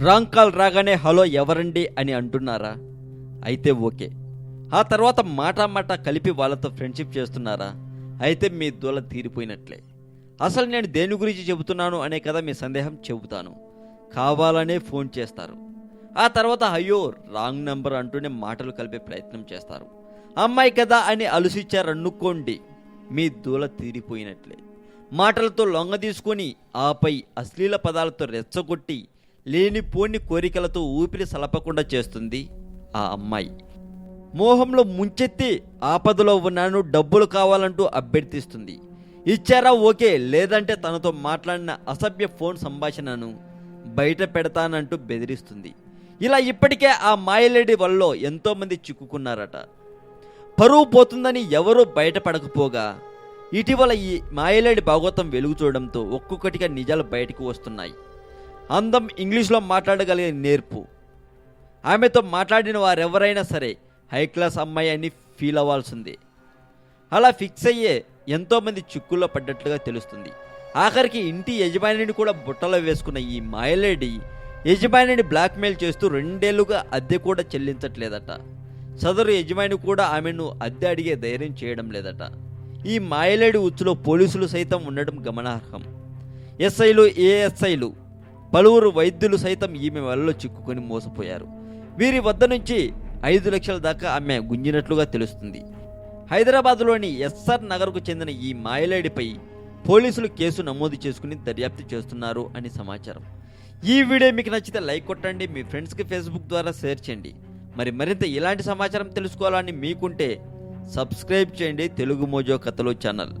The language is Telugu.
రాంగ్ కాల్ రాగానే హలో ఎవరండి అని అంటున్నారా? అయితే ఓకే. ఆ తర్వాత మాట మాట కలిపి వాళ్ళతో ఫ్రెండ్షిప్ చేస్తున్నారా? అయితే మీ దూల తీరిపోయినట్లే. అసలు నేను దేని గురించి చెబుతున్నాను అనే కదా మీ సందేహం చెబుతాను. కావాలనే ఫోన్ చేస్తారు. ఆ తర్వాత అయ్యో రాంగ్ నెంబర్ అంటూనే మాటలు కలిపే ప్రయత్నం చేస్తారు. అమ్మాయి కదా అని అలుసిచ్చారనుకోండి మీ దూల తీరిపోయినట్లే. మాటలతో లొంగ తీసుకొని ఆపై అశ్లీల పదాలతో రెచ్చగొట్టి లేనిపోని కోరికలతో ఊపిరి సలపకుండా చేస్తుంది ఆ అమ్మాయి. మోహంలో ముంచెత్తి ఆపదలో ఉన్నాను డబ్బులు కావాలంటూ అభ్యర్థిస్తుంది. ఇచ్చారా ఓకే లేదంటే తనతో మాట్లాడిన అసభ్య ఫోన్ సంభాషణను బయట పెడతానంటూ బెదిరిస్తుంది. ఇలా ఇప్పటికే ఆ మాయలేడి వల్ల ఎంతోమంది చిక్కుకున్నారట. పరువు పోతుందని ఎవరూ బయటపడకపోగా ఇటీవల ఈ మాయలేడి భాగవతం వెలుగు చూడడంతో ఒక్కొక్కటిగా నిజాలు బయటకు వస్తున్నాయి. అందం ఇంగ్లీష్లో మాట్లాడగలిగే నేర్పు. ఆమెతో మాట్లాడిన వారెవరైనా సరే హై క్లాస్ అమ్మాయి అని ఫీల్ అవ్వాల్సిందే. అలా ఫిక్స్ అయ్యే ఎంతోమంది చిక్కుల్లో పడ్డట్లుగా తెలుస్తుంది. ఆఖరికి ఇంటి యజమానిని కూడా బుట్టలో వేసుకున్న ఈ మాయలేడి యజమానిని బ్లాక్మెయిల్ చేస్తూ రెండేళ్ళుగా అద్దె కూడా చెల్లించట్లేదట. సదరు యజమాని కూడా ఆమెను అద్దె అడిగే ధైర్యం చేయడం లేదట. ఈ మాయలేడి ఉచ్చులో పోలీసులు సైతం ఉండడం గమనార్హం. ఎస్ఐలు ఏఎస్ఐలు పలువురు వైద్యులు సైతం ఈమె వలలో చిక్కుకొని మోసపోయారు. వీరి వద్ద నుంచి ఐదు లక్షల దాకా ఆమె గుంజినట్లుగా తెలుస్తుంది. హైదరాబాద్లోని ఎస్ఆర్ నగర్కు చెందిన ఈ మాయలేడిపై పోలీసులు కేసు నమోదు చేసుకుని దర్యాప్తు చేస్తున్నారు అని సమాచారం. ఈ వీడియో మీకు నచ్చితే లైక్ కొట్టండి మీ ఫ్రెండ్స్కి ఫేస్బుక్ ద్వారా షేర్ చేయండి. మరి మరింత ఇలాంటి సమాచారం తెలుసుకోవాలని మీకుంటే సబ్స్క్రైబ్ చేయండి తెలుగు మోజో కథలు ఛానల్.